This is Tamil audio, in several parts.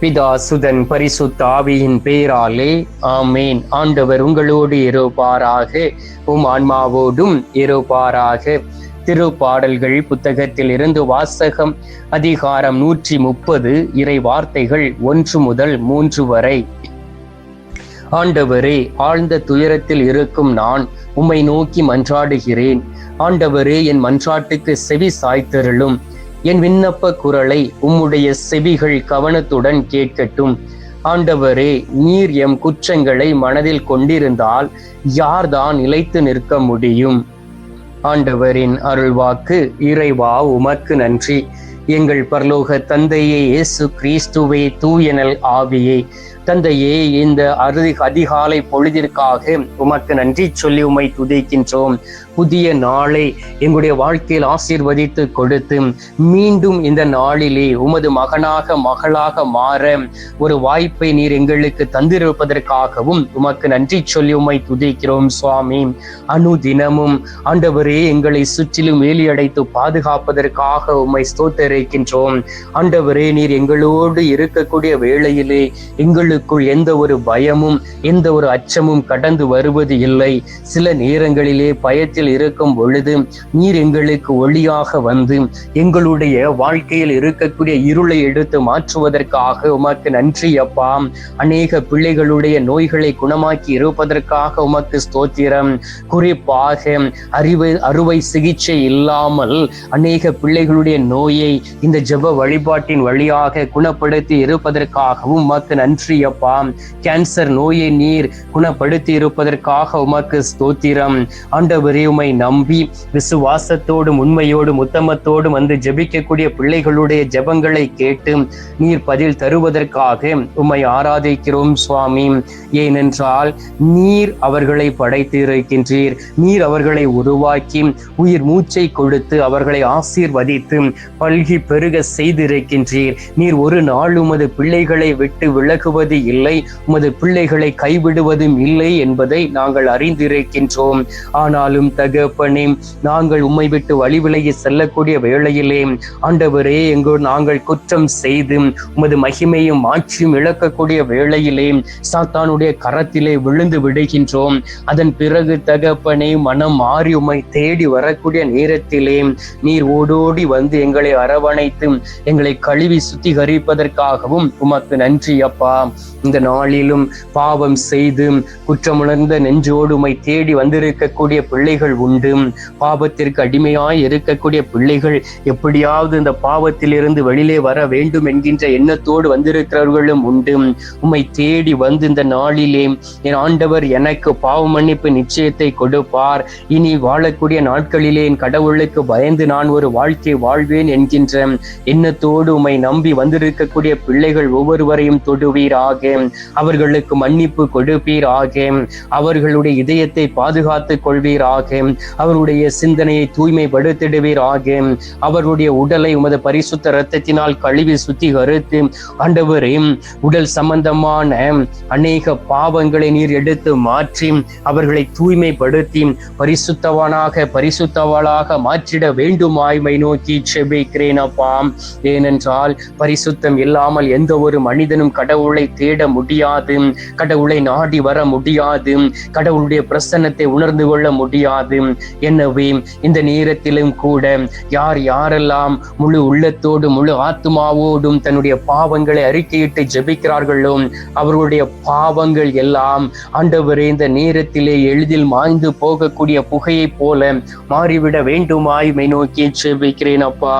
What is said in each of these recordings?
பிதா சுதன் பரிசுத்த ஆவியின் பேராலே ஆமேன். ஆண்டவர் உங்களோடு இருப்பாராக. உம் ஆன்மாவோடும் இருப்பாராக. திருப்பாடல்கள் புத்தகத்தில் இருந்து வாசகம் அதிகாரம் நூற்றி முப்பது இறை வார்த்தைகள் ஒன்று முதல் மூன்று வரை. ஆண்டவரே ஆழ்ந்த துயரத்தில் இருக்கும் நான் உம்மை நோக்கி மன்றாடுகிறேன். ஆண்டவரே என் மன்றாட்டுக்கு செவி சாய்த்தருளும். என் விண்ணப்ப குரலை உம்முடைய செவிகள் கவனத்துடன் கேட்கட்டும். ஆண்டவரே நீர் எம் குற்றங்களை மனதில் கொண்டிருந்தால் யார்தான் நிலைத்து நிற்க முடியும்? ஆண்டவரின் அருள்வாக்கு இறைவா உமக்கு நன்றி. எங்கள் பரலோக தந்தையே இயேசு கிறிஸ்துவே தூயனல் ஆவியே. தந்தையே இந்த அறுதி அதிகாலை பொழுதிற்காக உமக்கு நன்றி சொல்லி உமை துதிக்கின்றோம். புதிய நாளை எங்களுடைய வாழ்க்கையில் ஆசீர்வதித்து கொடுத்து மீண்டும் இந்த நாளிலே உமது மகனாக மகளாக மாற ஒரு வாய்ப்பை நீர் எங்களுக்கு தந்திருப்பதற்காகவும் உமக்கு நன்றி சொல்லி உமை துதிக்கிறோம் சுவாமி. அனுதினமும் ஆண்டவரே எங்களை சுற்றிலும் வேலியடைத்து பாதுகாப்பதற்காக உம்மை ஸ்தோத்தரிக்கின்றோம். ஆண்டவரே நீர் எங்களோடு இருக்கக்கூடிய வேளையிலே எங்களுக்கு எங்களுக்குள் எந்த ஒரு பயமும் எந்த ஒரு அச்சமும் கடந்து வருவது இல்லை. சில நேரங்களிலே பயத்தில் இருக்கும் பொழுது நீர் எங்களுக்கு ஒளியாக வந்து எங்களுடைய வாழ்க்கையில் இருக்கக்கூடிய இருளை எடுத்து மாற்றுவதற்காக உமக்கு நன்றி அப்பா. அநேக பிள்ளைகளுடைய நோய்களை குணமாக்கி இருப்பதற்காக உமக்கு ஸ்தோத்திரம். குறிப்பாக அறிவை அறுவை சிகிச்சை இல்லாமல் அநேக பிள்ளைகளுடைய நோயை இந்த ஜெப வழிபாட்டின் வழியாக குணப்படுத்தி இருப்பதற்காகவும் உமக்கு நன்றி அப்பா கேன்சர் நோயை நீர் குணப்படுத்தி இருப்பதற்காக உமக்கு ஸ்தோத்திரம். ஆண்டவரே உமை நம்பி விசுவாசத்தோடும் உண்மையோடும் உத்தமத்தோடும் வந்து ஜெபிக்கக்கூடிய பிள்ளைகளுடைய ஜெபங்களை கேட்டு நீர் பதில் தருவதற்காக உம்மை ஆராதிக்கிறோம் சுவாமி. ஏனென்றால் நீர் அவர்களை படைத்து இருக்கின்றீர் நீர் அவர்களை உருவாக்கி உயிர் மூச்சை கொடுத்து அவர்களை ஆசீர்வதித்து பல்கி பெருக செய்திருக்கின்றீர். நீர் ஒரு நாள் உமது பிள்ளைகளை விட்டு விலகுவது இல்லை. உமது பிள்ளைகளை கைவிடுவதும் இல்லை என்பதை நாங்கள் அறிந்திருக்கின்றோம். ஆனாலும் தகப்பனே நாங்கள் உம்மை விட்டு வழி செல்லக்கூடிய வேளையிலே ஆண்டவரே எங்கோ நாங்கள் குற்றம் செய்து உமது மகிமையும் ஆட்சியும் இழக்கக்கூடிய வேளையிலே சாத்தானுடைய கரத்திலே விழுந்து விடுகின்றோம். அதன் பிறகு தகப்பனே மனம் மாறி உம்மை தேடி வரக்கூடிய நேரத்திலே நீர் ஓடோடி வந்து எங்களை அரவணைத்து எங்களை கழுவி சுத்திகரிப்பதற்காகவும் உமக்கு நன்றி அப்பா. இந்த நாளிலும் பாவம் செய்து குற்றமுணர்ந்த நெஞ்சோடுமை தேடி வந்திருக்கக்கூடிய பிள்ளைகள் உண்டு. பாவத்திற்கு அடிமையாய் இருக்கக்கூடிய பிள்ளைகள் எப்படியாவது இந்த பாவத்திலிருந்து வெளியிலே வர வேண்டும் என்கின்ற எண்ணத்தோடு வந்திருக்கிறவர்களும் உண்டு. உம்மை தேடி வந்து இந்த நாளிலே என் ஆண்டவர் எனக்கு பாவ மன்னிப்பு நிச்சயத்தை கொடுப்பார். இனி வாழக்கூடிய நாட்களிலே என் கடவுளுக்கு பயந்து நான் ஒரு வாழ்க்கை வாழ்வேன் என்கின்ற எண்ணத்தோடு உம்மை நம்பி வந்திருக்கக்கூடிய பிள்ளைகள் ஒவ்வொருவரையும் தொடுவீராக அவர்களுக்கு மன்னிப்பு கொடுப்பீர் கொடுப்பீராக அவர்களுடைய இதயத்தை பாதுகாத்துக் கொள்வீராக அவருடைய சிந்தனையை தூய்மைப்படுத்திடுவீராக அவருடைய உடலை உமது பரிசுத்த இரத்தத்தினால் கழுவி சுத்திகரித்து ஆண்டவரே உடல் சம்பந்தமான அநேக பாவங்களை நீர் எடுத்து மாற்றி அவர்களை தூய்மைப்படுத்தி பரிசுத்தவனாக பரிசுத்தவளாக மாற்றிட வேண்டுமாய்மை நோக்கி செபிக்கிறேன் அப்பாம் ஏனென்றால் பரிசுத்தம் இல்லாமல் எந்த ஒரு மனிதனும் கடவுளை தேட முடியாது. கடவுளை நாடி வர முடியாது. கடவுளுடைய பிரசன்னத்தை உணர்ந்து கொள்ள முடியாது. எனவே இந்த நேரத்திலும் கூட யார் யாரெல்லாம் முழு உள்ளத்தோடு முழு ஆத்மாவோடும் தன்னுடைய பாவங்களை அறிக்கையிட்டு ஜபிக்கிறார்களோ அவர்களுடைய பாவங்கள் எல்லாம் ஆண்டவரே இந்த நேரத்திலே எளிதில் மாய்ந்து போகக்கூடிய புகையைப் போல மாறிவிட வேண்டுமாய் மை நோக்கி ஜெபிக்கிறேன் அப்பா.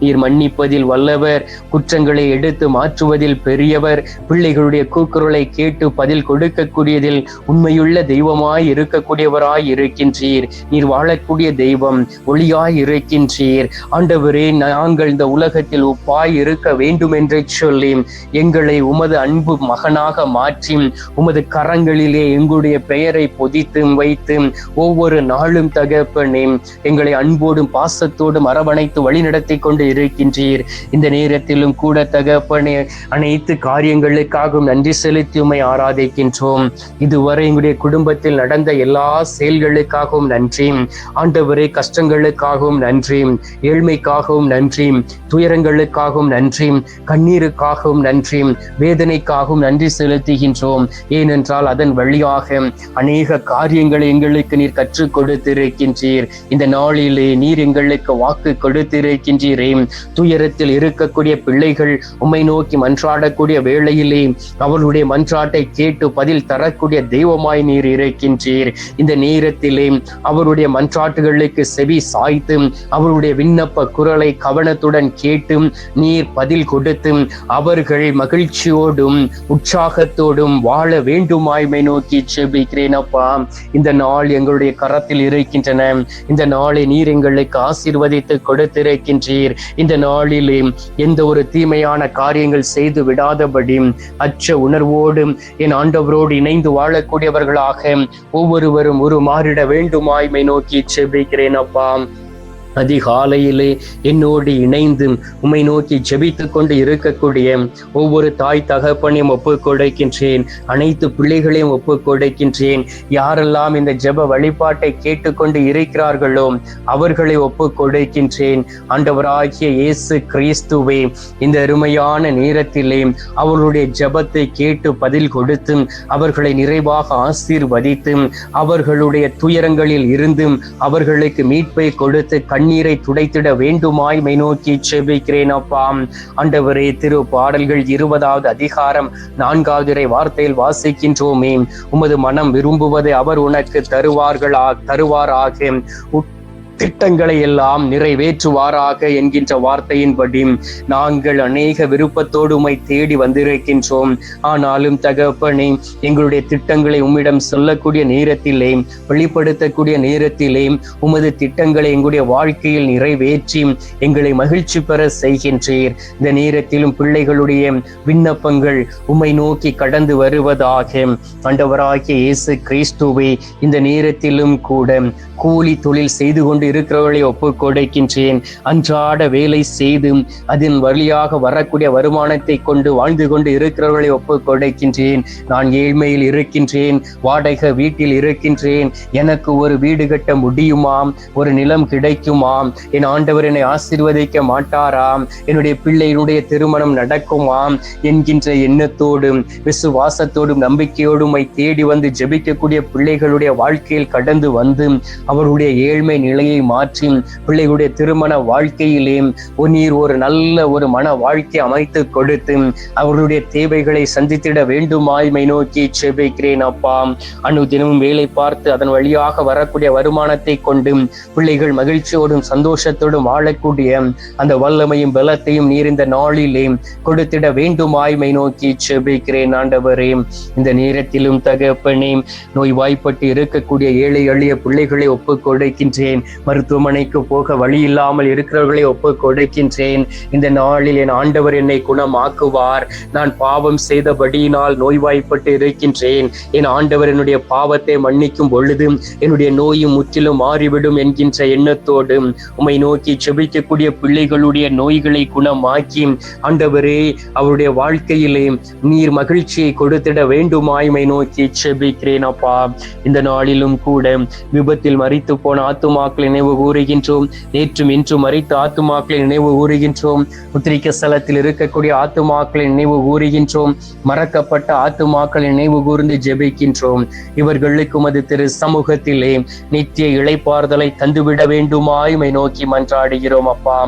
நீர் மன்னிப்பதில் வல்லவர் குற்றங்களை எடுத்து மாற்றுவதில் பெரியவர் பிள்ளைகள் அவர்களுடைய கூக்குரலை கேட்டு பதில் கொடுக்கக்கூடியதில் உண்மையுள்ள தெய்வமாய் இருக்கக்கூடியவராய் இருக்கின்றீர். நீர் வாழக்கூடிய தெய்வம் ஒளியாய் இருக்கின்றீர். ஆண்டவரே நாங்கள் இந்த உலகத்தில் உப்பாய் இருக்க வேண்டும் என்று சொல்லி எங்களை உமது அன்பு மகனாக மாற்றி உமது கரங்களிலே எங்களுடைய பெயரை பொதித்து வைத்து ஒவ்வொரு நாளும் தகப்பனே எங்களை அன்போடும் பாசத்தோடும் அரவணைத்து வழிநடத்தி கொண்டு இருக்கின்றீர். இந்த நேரத்திலும் கூட தகப்பனே அனைத்து காரியங்களுக்காக கிருபைக்காகவும் நன்றி செலுத்தி உம்மை ஆராதிக்கின்றோம். இதுவரை எங்களுடைய குடும்பத்தில் நடந்த எல்லா செயல்களுக்காகவும் நன்றி. ஆண்டவரே கஷ்டங்களுக்காகவும் நன்றி. ஏழ்மைக்காகவும் நன்றி. துயரங்களுக்காகவும் நன்றி. கண்ணீருக்காகவும் நன்றி. வேதனைக்காகவும் நன்றி செலுத்துகின்றோம். ஏனென்றால் அதன் வழியாக அநேக காரியங்களை எங்களுக்கு நீர் கற்றுக் கொடுத்திருக்கின்றீர். இந்த நாளிலே நீர் எங்களுக்கு வாக்கு கொடுத்திருக்கின்றீரே. துயரத்தில் இருக்கக்கூடிய பிள்ளைகள் உம்மை நோக்கி மன்றாடக்கூடிய வேளையிலே அவர்களுடைய மன்றாட்டை கேட்டு பதில் தரக்கூடிய தெய்வமாய் நீர் இருக்கின்றீர். இந்த நேரத்திலே அவருடைய மன்றாட்டுகளுக்கு செவி சாய்த்து அவருடைய விண்ணப்ப குரலை கவனத்துடன் கேட்டு நீர் பதில் கொடுத்து அவர்கள் மகிழ்ச்சியோடும் உற்சாகத்தோடும் வாழ வேண்டுமாய்மை நோக்கி செபிக்கிறேன் அப்பா. இந்த நாள் எங்களுடைய கரத்தில் இருக்கின்றன. இந்த நாளை நீர் எங்களுக்கு ஆசீர்வதித்து கொடுத்திருக்கின்றீர். இந்த நாளிலே எந்த ஒரு தீமையான காரியங்கள் செய்து விடாதபடி அச்ச உணர்வோடும் என் ஆண்டவரோடு இணைந்து வாழக்கூடியவர்களாக ஒவ்வொருவரும் ஒரு மாறிட வேண்டுமாய்மை நோக்கி செபிக்கிறேன் அப்பா. அதிகாலையிலே என்னோடு இணைந்து உமை நோக்கி ஜெபித்துக் கொண்டு இருக்கக்கூடிய ஒவ்வொரு தாய் தகப்பனையும் ஒப்புக் கொடுக்கின்றேன் அனைத்து பிள்ளைகளையும் ஒப்பு கொடுக்கின்றேன் யாரெல்லாம் இந்த ஜெப வழிபாட்டை கேட்டுக்கொண்டு இருக்கிறார்களோ அவர்களை ஒப்புக் கொடுக்கின்றேன் ஆண்டவராகிய இயேசு கிறிஸ்துவே இந்த அருமையான நேரத்திலே அவர்களுடைய ஜெபத்தை கேட்டு பதில் கொடுத்து அவர்களை நிறைவாக ஆசீர்வதித்து அவர்களுடைய துயரங்களில் இருந்தும் அவர்களுக்கு மீட்பை கொடுத்து கண் கண்ணீரை துடைத்திட வேண்டுமாய் மை நோக்கி செபிக்கிறேன் அப்பாம் ஆண்டவரே திரு பாடல்கள் இருபதாவது அதிகாரம் நான்காவது வார்த்தையில் வாசிக்கின்றோமே. உமது மனம் விரும்புவதை அவர் உனக்கு தருவார்களா தருவாராக. திட்டங்களை எல்லாம் நிறைவேற்றுவாராக என்கின்ற வார்த்தையின்படி நாங்கள் அநேக விருப்பத்தோடு தேடி வந்திருக்கின்றோம். ஆனாலும் தகப்பனே எங்களுடைய திட்டங்களை உம்மிடம் சொல்லக்கூடிய நேரத்திலே வெளிப்படுத்தக்கூடிய நேரத்திலே உமது திட்டங்களை எங்களுடைய வாழ்க்கையில் நிறைவேற்றி எங்களை மகிழ்ச்சி பெற செய்கின்றீர். இந்த நேரத்திலும் பிள்ளைகளுடைய விண்ணப்பங்கள் உம்மை நோக்கி கடந்து வருவதாக ஆண்டவராகிய இயேசு கிறிஸ்துவை இந்த நேரத்திலும் கூட கூலி தொழில் செய்து கொண்டு கொண்டு இருக்கிறவர்களை ஒப்பு கொடுக்கின்றேன் அன்றாட வேலை செய்து அதன் வழியாக வரக்கூடிய வருமானத்தை கொண்டு வாழ்ந்து கொண்டு இருக்கிறவர்களை ஒப்பு கொடுக்கின்றேன் நான் ஏழ்மையில் இருக்கின்றேன் வாடகை வீட்டில் இருக்கின்றேன். எனக்கு ஒரு வீடு கட்ட முடியுமாம்? ஒரு நிலம் கிடைக்குமாம்? என் ஆண்டவர் என்னை ஆசீர்வதிக்க மாட்டாராம்? என்னுடைய பிள்ளையினுடைய திருமணம் நடக்குமாம்? என்கின்ற எண்ணத்தோடும் விசுவாசத்தோடும் நம்பிக்கையோடும் தேடி வந்து ஜெபிக்கக்கூடிய பிள்ளைகளுடைய வாழ்க்கையில் கடந்து வந்து அவருடைய ஏழ்மை நிலையை வாழ்க்கையை மாற்றி பிள்ளைகளுடைய திருமண வாழ்க்கையிலே நீர் ஒரு நல்ல ஒரு மன வாழ்க்கை அமைத்து கொடுத்து அவர்களுடைய தேவைகளை சந்தித்திட வேண்டுமாய்மை நோக்கி செபிக்கிறேன் அப்பா. அணு தினமும் வேலை பார்த்து அதன் வழியாக வரக்கூடிய வருமானத்தை கொண்டு பிள்ளைகள் மகிழ்ச்சியோடும் சந்தோஷத்தோடும் வாழக்கூடிய அந்த வல்லமையும் பலத்தையும் நீர் இந்த நாளிலே கொடுத்திட வேண்டுமாய்மை நோக்கி செபிக்கிறேன் ஆண்டவரே. இந்த நேரத்திலும் தகப்பனே நோய் வாய்ப்பட்டு இருக்கக்கூடிய ஏழை எளிய பிள்ளைகளை ஒப்புக் கொடுக்கின்றேன் மருத்துவமனைக்கு போக வழி இல்லாமல் இருக்கிறவர்களை ஒப்புக் கொடுக்கின்றேன். இந்த நாளில் என் ஆண்டவர் என்னை குணமாக்குவார். நான் பாவம் செய்தபடியினால் நோய்வாய்ப்பட்டு இருக்கின்றேன். என் ஆண்டவர் என்னுடைய பாவத்தை மன்னிக்கும் பொழுது என்னுடைய நோயும் முற்றிலும் மாறிவிடும் என்கின்ற எண்ணத்தோடு உம்மை நோக்கி செபிக்கக்கூடிய பிள்ளைகளுடைய நோய்களை குணமாக்கி ஆண்டவரே அவருடைய வாழ்க்கையிலே நீர் மகிழ்ச்சியை கொடுத்திட வேண்டுமாய்மை நோக்கி செபிக்கிறேன் அப்பா. இந்த நாளிலும் கூட விபத்தில் மறித்து போன ஆத்துமாக்களின் நினைவு கூறுகின்றோம். நேற்றும் இன்றும் மறித்த ஆத்துமாக்களை நினைவு கூறுகின்றோம். முத்திரிக்க ஸ்தலத்தில் இருக்கக்கூடிய ஆத்துமாக்களை நினைவு கூறுகின்றோம். மறக்கப்பட்ட ஆத்துமாக்களை நினைவு கூர்ந்து ஜெபிக்கின்றோம். இவர்களுக்கு உமது திரு சமூகத்திலே நித்திய இழைப்பார்தலை தந்துவிட வேண்டுமாயுமை நோக்கி மன்றாடுகிறோம் அப்பா.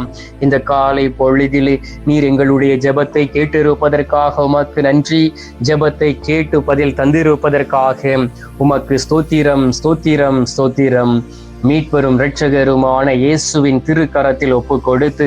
இந்த காலை பொழுதிலே நீர் எங்களுடைய ஜெபத்தை கேட்டிருப்பதற்காக உமக்கு நன்றி. ஜெபத்தை கேட்டு பதில் தந்திருப்பதற்காக உமக்கு ஸ்தோத்திரம் ஸ்தோத்திரம் ஸ்தோத்திரம். மீட்பெரும் இரட்சகருமான இயேசுவின் திருக்கரத்தில் ஒப்பு கொடுத்து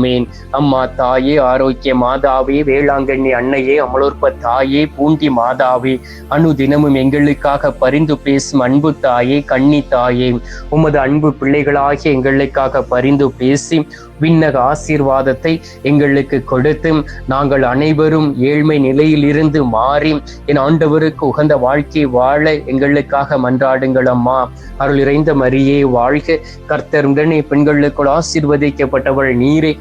ஆமேன். அம்மா தாயே ஆரோக்கிய மாதாவே வேளாங்கண்ணி அன்னையே அமலோற்ப தாயே பூண்டி மாதாவே அனுதினமும் எங்களுக்காக பரிந்து பேசும் அன்பு தாயே கண்ணி தாயே உமது அன்பு பிள்ளைகளாகிய எங்களுக்காக பரிந்து பேசி விண்ணக ஆசீர்வாதத்தை எங்களுக்கு கொடுத்து நாங்கள் அனைவரும் ஏழ்மை நிலையிலிருந்து மாறி என் ஆண்டவருக்கு உகந்த வாழ்க்கை வாழ எங்களுக்காக மன்றாடுங்கள் அம்மா. அருள் இறைந்த மரியே வாழ்க. கர்த்தருடனே பெண்களுக்குள் ஆசீர்வதிக்கப்பட்டவள் நீரே